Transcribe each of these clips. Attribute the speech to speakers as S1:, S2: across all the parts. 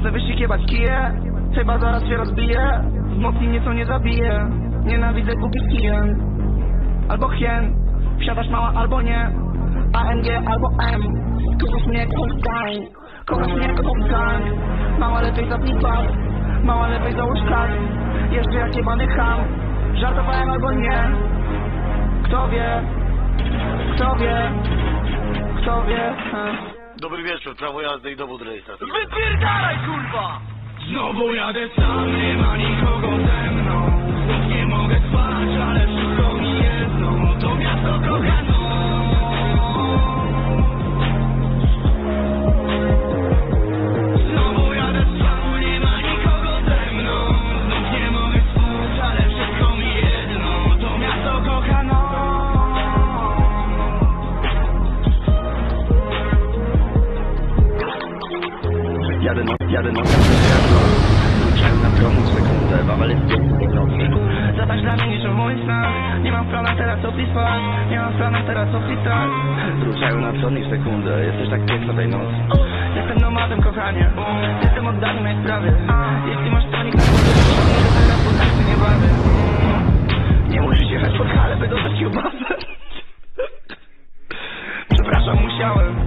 S1: Chcę wysikiewać kije Chyba zaraz się rozbiję Wzmocni mnie co nie zabije. Nienawidzę głupich kijen Albo hien Wsiadasz mała albo nie AMG albo M Kochasz mnie kochasz gang Kochasz mnie kochasz gang Mała lepiej zapnij pas Mała lepiej załóż kas Jeszcze jak jebany ham Żartowałem albo nie Kto wie Kto wie Kto wie.
S2: Dobry wieczór, prawo jazdy i dowód rejestracyjny.
S1: Wypierdalaj kurwa!
S3: Znowu jadę sam, nie ma nikogo ze mną nie mogę spać, ale Jadę
S4: no, jadę no, Wróciłem na promu sekundę, wawel jest nocy
S1: Zobacz dla mnie niż w moich snach. Nie mam w planach teraz opisać. Nie mam w planach teraz opisać.
S4: Wróciłem na przodnik sekundę, jesteś tak piękna tej nocy.
S1: Jestem nomadem kochanie. Jestem oddany mojej sprawie Jeśli masz tonik na głowie to teraz po taksy nie bawię Nie musisz jechać pod halę, by dostać kiełbasę. Przepraszam, musiałem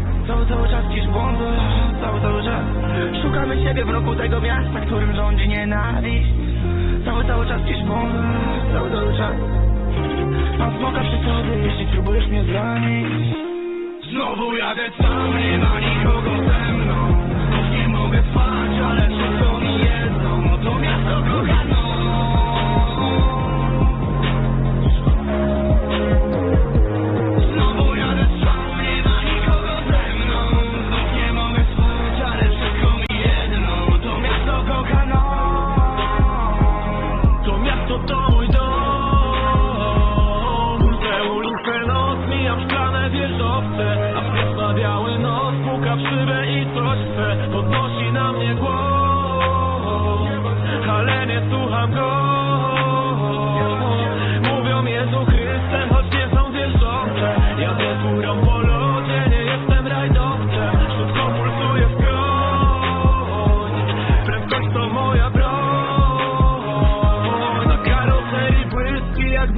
S1: Szukamy siebie w roku tego miasta, którym rządzi nienawiść. Cały, cały czas błądzę Cały, cały czas. Mam smoka przy sobie, jeśli próbujesz mnie zranić.
S3: Znowu jadę sam, nie ma nikogo ze mną Miasto to mój dom. Te ulice noc, mijam szklane wieżowce. A pies biały nos, puka w szybę i coś chce. Podnosi na mnie głos. Ale nie słucham go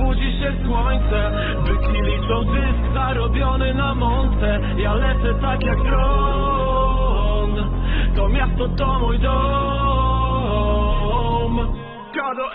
S3: budzi się słońce Byki liczą zysk zarobiony na mące. Ja lecę tak jak dron To miasto to mój dom. Kado